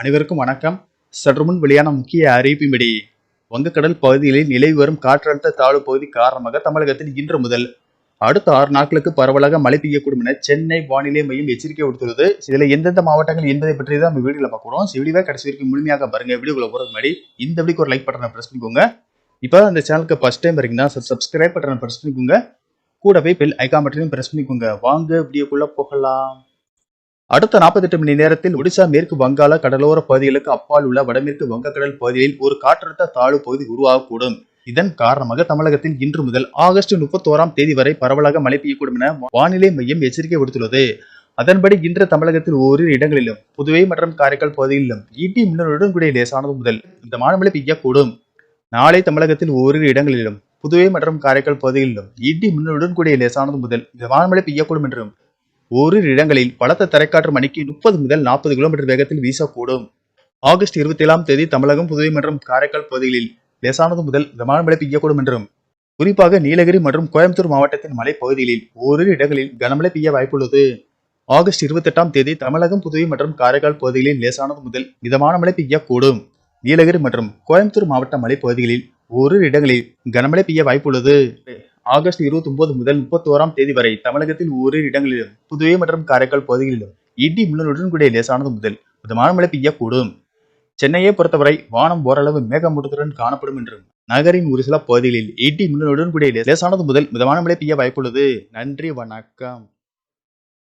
அனைவருக்கும் வணக்கம். சற்று முன் வெளியான முக்கிய அறிவிப்பின்படி வங்கக்கடல் பகுதிகளில் நிலவி வரும் காற்றழுத்த தாழ்வு பகுதி காரணமாக தமிழகத்தில் இன்று முதல் அடுத்த ஆறு நாட்களுக்கு பரவலாக மழை பெய்யக்கூடும் என சென்னை வானிலை மையம் எச்சரிக்கை விடுத்துள்ளது. இதில் எந்தெந்த மாவட்டங்கள் என்பதை பற்றி தான் நம்ம வீடியோவில் பார்க்குறோம் வீடியோவை கடைசி வரைக்கும் முழுமையாக பாருங்க. வீடியோக்குள்ள போகிறது முன்னாடி இந்த வீடியோக்கு ஒரு லைக் பட்டனை ப்ரெஸ் பண்ணிக்கோங்க. இப்போ அந்த சேனலுக்கு ஃபஸ்ட் டைம் இருக்கீங்கன்னா சப்ஸ்கிரைப் பட்டனை ப்ரெஸ் பண்ணிக்கோங்க. கூடவே பெல் ஐகான் பட்டனையும் ப்ரெஸ் பண்ணிக்கோங்க. வாங்க வீடியோக்குள்ளே போகலாம். அடுத்த 48 மணி நேரத்தில் ஒடிசா மேற்கு வங்காள கடலோர பகுதிகளுக்கு அப்பால் உள்ள வடமேற்கு வங்கக்கடல் பகுதியில் ஒரு காற்றழுத்த தாழ்வு பகுதி உருவாகக்கூடும். இதன் காரணமாக தமிழகத்தில் இன்று முதல் ஆகஸ்ட் முப்பத்தோராம் தேதி வரை பரவலாக மழை பெய்யக்கூடும் என வானிலை மையம் எச்சரிக்கை விடுத்துள்ளது. அதன்படி இன்று தமிழகத்தில் ஓரிரு இடங்களிலும் புதுவை மற்றும் காரைக்கால் பகுதிகளிலும் ஈட்டி மின்னலுடன் கூடிய லேசானது முதல் இந்த மழை பெய்யக்கூடும். நாளை தமிழகத்தில் ஓரிரு இடங்களிலும் புதுவை மற்றும் காரைக்கால் பகுதிகளிலும் ஈட்டி மின்னலுடன் கூடிய லேசானது முதல் இந்த மழை பெய்யக்கூடும் என்றும் ஓரிரு இடங்களில் பலத்த தரைக்காற்று மணிக்கு முப்பது முதல் நாற்பது கிலோமீட்டர் வேகத்தில் வீசக்கூடும். ஆகஸ்ட் இருபத்தி ஏழாம் தேதி தமிழகம் புதுவை மற்றும் காரைக்கால் பகுதிகளில் லேசானது முதல் கனமழை மழை பெய்யக்கூடும் என்றும் குறிப்பாக நீலகிரி மற்றும் கோயம்புத்தூர் மாவட்டத்தின் மலைப்பகுதிகளில் ஓரிரு இடங்களில் கனமழை பெய்ய வாய்ப்புள்ளது. ஆகஸ்ட் இருபத்தெட்டாம் தேதி தமிழகம் புதுவை மற்றும் காரைக்கால் பகுதிகளில் லேசானது முதல் மிதமான மழை பெய்யக்கூடும். நீலகிரி மற்றும் கோயம்புத்தூர் மாவட்ட மலைப்பகுதிகளில் ஓரிரு இடங்களில் கனமழை பெய்ய வாய்ப்புள்ளது. ஆகஸ்ட் இருபத்தி ஒன்பது முதல் முப்பத்தோராம் தேதி வரை தமிழகத்தில் ஓரிரு இடங்களிலும் புதுவை மற்றும் காரைக்கால் பகுதிகளிலும் இடி மின்னலுடன் கூடிய லேசானது முதல் மிதமான மழை பெய்யக்கூடும். சென்னையை பொறுத்தவரை வானம் ஓரளவு மேகமூட்டத்துடன் காணப்படும் என்றும் நகரின் ஒரு சில பகுதிகளில் இடி மின்னலுடன் கூடிய லேசானது முதல் மிதமான மழை பெய்ய வாய்ப்புள்ளது. நன்றி வணக்கம்.